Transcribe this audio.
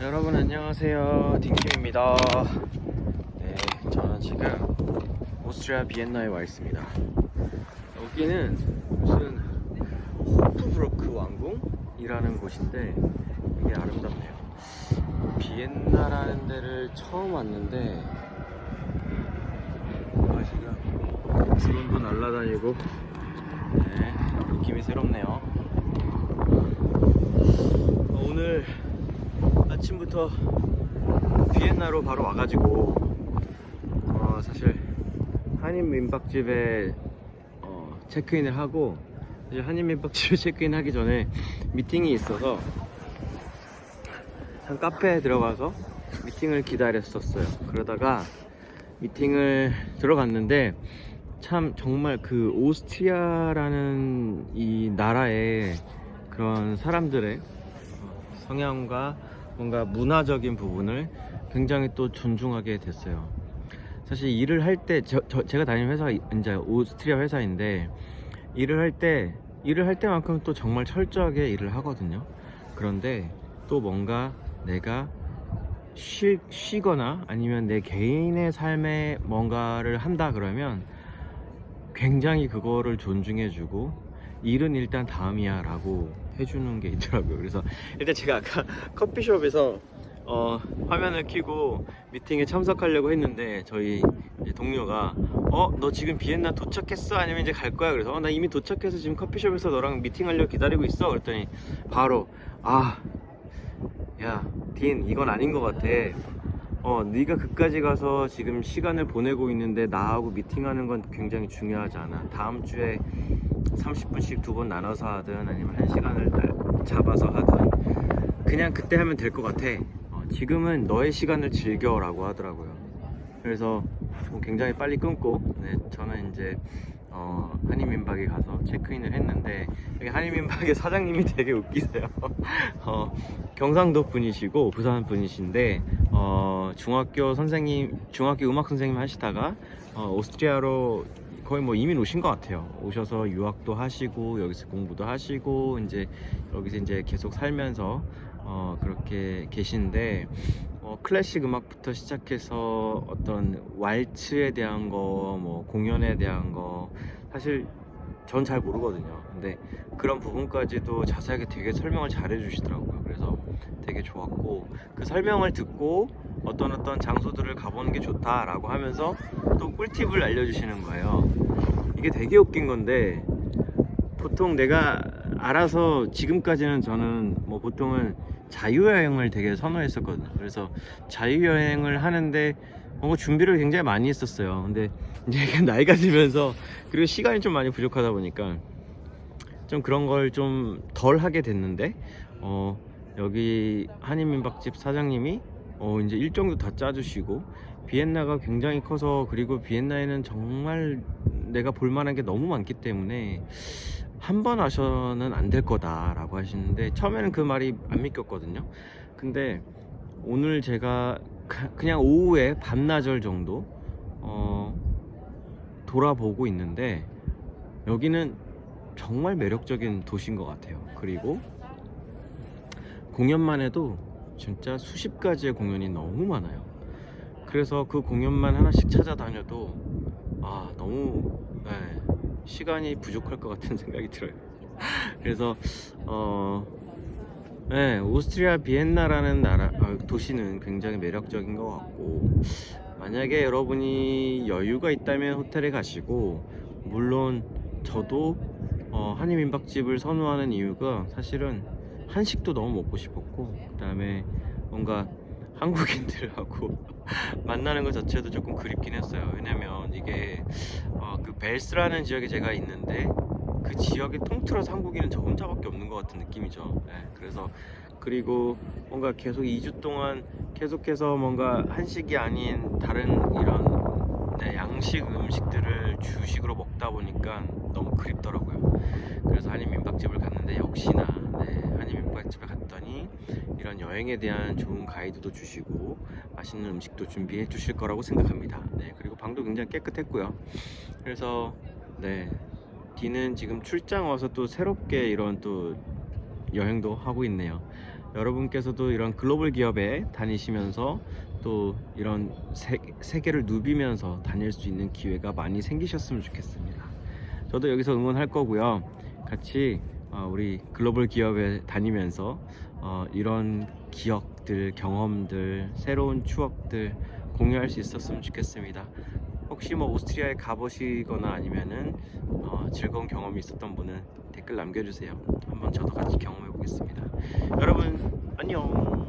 여러분 안녕하세요. 딩킴입니다. 네 저는 지금 오스트리아 비엔나에 와 있습니다. 여기는 무슨 호프브로크 왕궁이라는 곳인데 되게 아름답네요. 비엔나라는 데를 처음 왔는데 지금 드론도 날아다니고 네 느낌이 새롭네요. 어, 오늘 아침부터 비엔나로 바로 와가지고 어, 사실 한인 민박집에 어, 체크인을 하고 이제 한인 민박집에 체크인 하기 전에 미팅이 있어서 한 카페에 들어가서 미팅을 기다렸었어요. 그러다가 미팅을 들어갔는데 참 정말 그 오스트리아라는 이 나라의 그런 사람들의 성향과 뭔가 문화적인 부분을 굉장히 또 존중하게 됐어요. 사실 일을 할 때 제가 다니는 회사가 이제 오스트리아 회사인데 일을 할 때 일을 할 때만큼 또 정말 철저하게 일을 하거든요. 그런데 또 뭔가 내가 쉬, 쉬거나 아니면 내 개인의 삶에 뭔가를 한다 그러면 굉장히 그거를 존중해주고 일은 일단 다음이야 라고 해주는 게 있더라고요. 그래서 일단 제가 아까 커피숍에서 어, 화면을 켜고 미팅에 참석하려고 했는데 저희 동료가 어 너 지금 비엔나 도착했어? 아니면 이제 갈 거야? 그래서 어, 나 이미 도착해서 지금 커피숍에서 너랑 미팅하려고 기다리고 있어. 그랬더니 바로 아 야, 딘, 이건 아닌 것 같아. 어, 네가 그까지 가서 지금 시간을 보내고 있는데 나하고 미팅하는 건 굉장히 중요하지 않아. 다음 주에 30분씩 두 번 나눠서 하든 아니면 한 시간을 잡아서 하든 그냥 그때 하면 될 것 같아. 어, 지금은 너의 시간을 즐겨 라고 하더라고요. 그래서 좀 굉장히 빨리 끊고 네, 저는 이제 어, 한인민박에 가서 체크인을 했는데 여기 한인민박의 사장님이 되게 웃기세요. 어, 경상도 분이시고 부산 분이신데 어, 중학교 선생님, 중학교 음악 선생님 하시다가 어, 오스트리아로 거의 뭐 이민 오신 것 같아요. 오셔서 유학도 하시고 여기서 공부도 하시고 이제 여기서 이제 계속 살면서 어, 그렇게 계신데 어, 클래식 음악부터 시작해서 어떤 왈츠에 대한 거, 뭐 공연에 대한 거 사실 전 잘 모르거든요. 근데 그런 부분까지도 자세하게 되게 설명을 잘 해주시더라고요. 그래서 되게 좋았고 그 설명을 듣고 어떤 어떤 장소들을 가보는 게 좋다라고 하면서 또 꿀팁을 알려주시는 거예요. 이게 되게 웃긴 건데 보통 내가 알아서 지금까지는 저는 뭐 보통은 자유여행을 되게 선호했었거든요. 그래서 자유여행을 하는데 뭔가 준비를 굉장히 많이 했었어요. 근데 이제 나이가 들면서 그리고 시간이 좀 많이 부족하다 보니까 좀 그런 걸 좀 덜 하게 됐는데 어 여기 한인민박집 사장님이 어 이제 일정도 다 짜주시고 비엔나가 굉장히 커서 그리고 비엔나에는 정말 내가 볼 만한 게 너무 많기 때문에 한 번 하셔는 안 될 거다라고 하시는데 처음에는 그 말이 안 믿겼거든요. 근데 오늘 제가 가- 그냥 오후에 반나절 정도 어, 돌아보고 있는데 여기는 정말 매력적인 도시인 것 같아요. 그리고 공연만 해도 진짜 수십 가지의 공연이 너무 많아요. 그래서 그 공연만 하나씩 찾아다녀도 아 너무 네, 시간이 부족할 것 같은 생각이 들어요. 그래서 어 네, 오스트리아 비엔나라는 나라 아, 도시는 굉장히 매력적인 것 같고 만약에 여러분이 여유가 있다면 호텔에 가시고 물론 저도 어, 한인 민박집을 선호하는 이유가 사실은 한식도 너무 먹고 싶었고 그다음에 뭔가 한국인들하고 만나는 것 자체도 조금 그립긴 했어요. 왜냐면 이게 어, 그 벨스라는 지역에 제가 있는데 그 지역에 통틀어서 한국인은 저 혼자밖에 없는 것 같은 느낌이죠. 네, 그래서 그리고 뭔가 계속 2주 동안 계속해서 뭔가 한식이 아닌 다른 이런 네, 양식 음식들을 주식으로 먹다 보니까 너무 그립더라고요. 그래서 한인 민박집을 갔는데 역시나 이런 여행에 대한 좋은 가이드도 주시고 맛있는 음식도 준비해 주실 거라고 생각합니다. 네, 그리고 방도 굉장히 깨끗했고요. 그래서 네, 디는 지금 출장 와서 또 새롭게 이런 또 여행도 하고 있네요. 여러분께서도 이런 글로벌 기업에 다니시면서 또 이런 세, 세계를 누비면서 다닐 수 있는 기회가 많이 생기셨으면 좋겠습니다. 저도 여기서 응원할 거고요. 같이 어, 우리 글로벌 기업에 다니면서 어, 이런 기억들, 경험들, 새로운 추억들 공유할 수 있었으면 좋겠습니다. 혹시 뭐 오스트리아에 가보시거나 아니면은 어, 즐거운 경험이 있었던 분은 댓글 남겨주세요. 한번 저도 같이 경험해 보겠습니다. 여러분 안녕.